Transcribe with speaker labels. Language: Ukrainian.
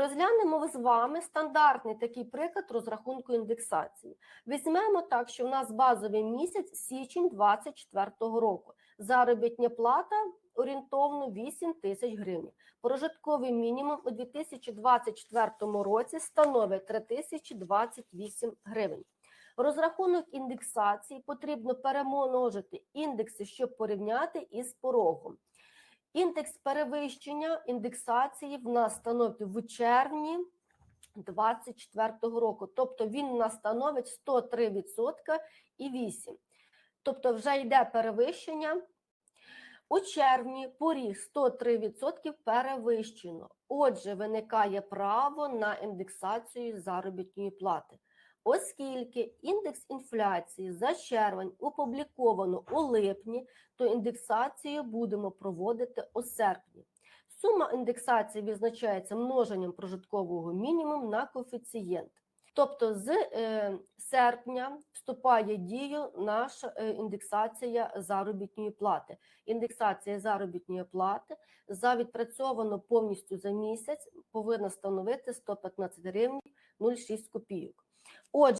Speaker 1: Розглянемо з вами стандартний такий приклад розрахунку індексації. Візьмемо так, що в нас базовий місяць січень 2024 року. Заробітня плата орієнтовно 8 тисяч гривень. Прожитковий мінімум у 2024 році становить 3028 гривень. Розрахунок індексації потрібно перемножити індекси, щоб порівняти із порогом. Індекс перевищення індексації в нас становить в червні 2024 року. Тобто він у нас становить 103% і 8. Тобто вже йде перевищення. У червні поріг 103% перевищено. Отже, виникає право на індексацію заробітної плати. Оскільки індекс інфляції за червень опубліковано у липні, то індексацію будемо проводити у серпні. Сума індексації визначається множенням прожиткового мінімуму на коефіцієнт. Тобто з е, серпня вступає дію наша е, індексація заробітної плати. Індексація заробітної плати за відпрацьовано повністю за місяць повинна становити 115 гривень 06 копійок. Отже,